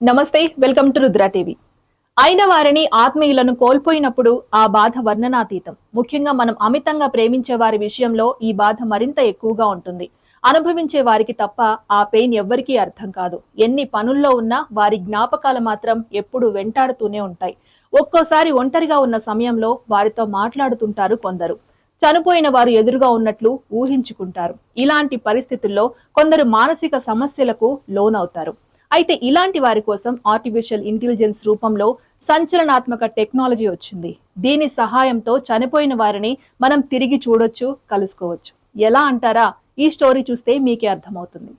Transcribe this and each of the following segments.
నమస్తే welcome to Rudra TV. అయిన వారిని ఆత్మీయులను కోల్పోయినప్పుడు ఆ బాధ వర్ణనాతీతం. ముఖ్యంగా మనం అమితంగా ప్రేమించే వారి విషయంలో ఈ బాధ మరింత ఎక్కువగా ఉంటుంది. అనుభవించే వారికి తప్ప ఆ పెయిన్ ఎవ్వరికీ అర్థం కాదు. ఎన్ని పనుల్లో ఉన్నా వారి జ్ఞాపకాలు మాత్రం ఎప్పుడు వెంటాడుతూనే ఉంటాయి. ఒక్కోసారి ఒంటరిగా ఉన్న సమయంలో వారితో మాట్లాడుతుంటారు కొందరు. చనిపోయిన వారు ఎదురుగా ఉన్నట్లు ఊహించుకుంటారు. ఇలాంటి పరిస్థితుల్లో కొందరు మానసిక సమస్యలకు లోనవుతారు. అయితే ఇలాంటి వారి కోసం ఆర్టిఫిషియల్ ఇంటెలిజెన్స్ రూపంలో సంచలనాత్మక టెక్నాలజీ వచ్చింది. దీని సహాయంతో చనిపోయిన వారిని మనం తిరిగి చూడొచ్చు కలుసుకోవచ్చు. ఎలా అంటారా? ఈ స్టోరీ చూస్తే మీకే అర్థమవుతుంది.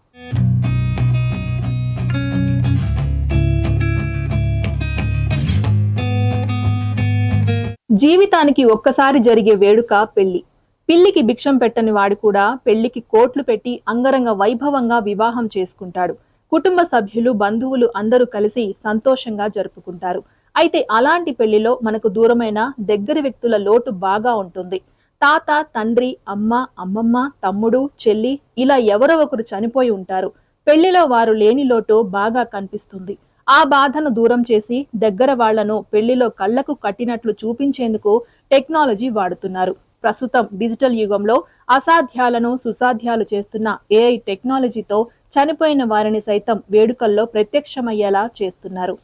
జీవితానికి ఒక్కసారి జరిగే వేడుక పెళ్ళి. పిల్లికి భిక్షం పెట్టని వాడు కూడా పెళ్ళికి కోట్లు పెట్టి అంగరంగ వైభవంగా వివాహం చేసుకుంటాడు. కుటుంబ సభ్యులు బంధువులు అందరూ కలిసి సంతోషంగా జరుపుకుంటారు. అయితే అలాంటి పెళ్ళిలో మనకు దూరమైన దగ్గరి వ్యక్తుల లోటు బాగా ఉంటుంది. తాత తండ్రి అమ్మ అమ్మమ్మ తమ్ముడు చెల్లి ఇలా ఎవరో ఒకరు చనిపోయి ఉంటారు. పెళ్ళిలో వారు లేని లోటు బాగా కనిపిస్తుంది. ఆ బాధను దూరం చేసి దగ్గర వాళ్ళను పెళ్ళిలో కళ్ళకు కట్టినట్లు చూపించేందుకు టెక్నాలజీ వాడుతున్నారు. ప్రస్తుతం డిజిటల్ యుగంలో అసాధ్యాలను సుసాధ్యాలు చేస్తున్న ఏఐ టెక్నాలజీతో చనిపోయిన వారిని సైతం వేడుకల్లో ప్రత్యక్షమయ్యేలా చేస్తున్నారు.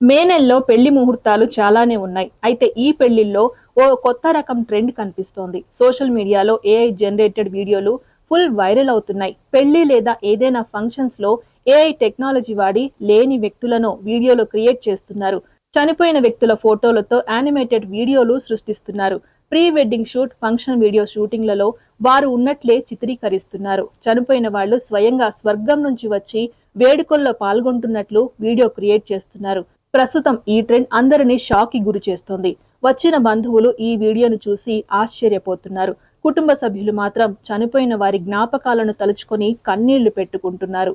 మే నెలలో పెళ్ళి ముహూర్తాలు చాలానే ఉన్నాయి. అయితే ఈ పెళ్ళిల్లో ఓ కొత్త రకం ట్రెండ్ కనిపిస్తోంది. సోషల్ మీడియాలో ఏఐ జనరేటెడ్ వీడియోలు ఫుల్ వైరల్ అవుతున్నాయి. పెళ్ళి లేదా ఏదైనా ఫంక్షన్స్లో ఏఐ టెక్నాలజీ వాడి లేని వ్యక్తులను వీడియోలు క్రియేట్ చేస్తున్నారు. చనిపోయిన వ్యక్తుల ఫోటోలతో యానిమేటెడ్ వీడియోలు సృష్టిస్తున్నారు. Pre wedding shoot function video షూటింగ్లలో వారు ఉన్నట్లే చిత్రీకరిస్తున్నారు. చనిపోయిన వాళ్ళు స్వయంగా స్వర్గం నుంచి వచ్చి వేడుకల్లో పాల్గొంటున్నట్లు వీడియో క్రియేట్ చేస్తున్నారు. ప్రస్తుతం ఈ ట్రెండ్ అందరినీ షాక్కి గురి చేస్తోంది. వచ్చిన బంధువులు ఈ వీడియోను చూసి ఆశ్చర్యపోతున్నారు. కుటుంబ సభ్యులు మాత్రం చనిపోయిన వారి జ్ఞాపకాలను తలుచుకొని కన్నీళ్ళు పెట్టుకుంటున్నారు.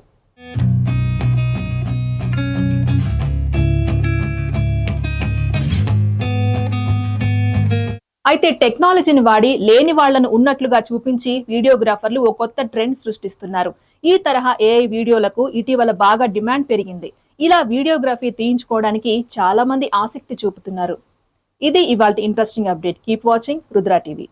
అయితే టెక్నాలజీని వాడి లేని వాళ్ళను ఉన్నట్లుగా చూపించి వీడియోగ్రాఫర్లు ఓ కొత్త ట్రెండ్ సృష్టిస్తున్నారు. ఈ తరహా ఏఐ వీడియోలకు ఇటీవల బాగా డిమాండ్ పెరిగింది. ఇలా వీడియోగ్రఫీ తీయించుకోవడానికి చాలా మంది ఆసక్తి చూపుతున్నారు. ఇది ఇవాళ interesting update. Keep watching Rudra TV.